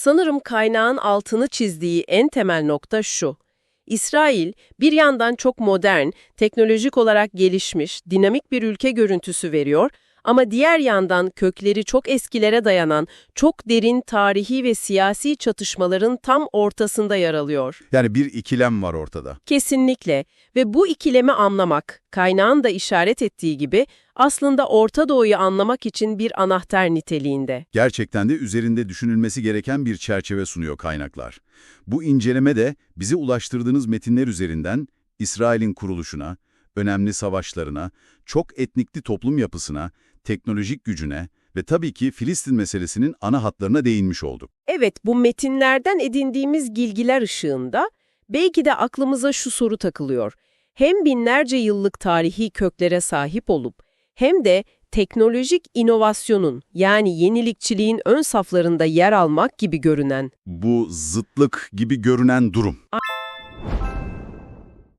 Sanırım kaynağın altını çizdiği en temel nokta şu. İsrail bir yandan çok modern, teknolojik olarak gelişmiş, dinamik bir ülke görüntüsü veriyor ama diğer yandan kökleri çok eskilere dayanan, çok derin tarihi ve siyasi çatışmaların tam ortasında yer alıyor. Yani bir ikilem var ortada. Kesinlikle ve bu ikilemi anlamak, kaynağın da işaret ettiği gibi aslında Orta Doğu'yu anlamak için bir anahtar niteliğinde. Gerçekten de üzerinde düşünülmesi gereken bir çerçeve sunuyor kaynaklar. Bu inceleme de bize ulaştırdığınız metinler üzerinden İsrail'in kuruluşuna, önemli savaşlarına, çok etnikli toplum yapısına, teknolojik gücüne ve tabii ki Filistin meselesinin ana hatlarına değinmiş olduk. Evet, bu metinlerden edindiğimiz bilgiler ışığında belki de aklımıza şu soru takılıyor. Hem binlerce yıllık tarihi köklere sahip olup hem de teknolojik inovasyonun yani yenilikçiliğin ön saflarında yer almak gibi görünen Bu zıtlık gibi görünen durum.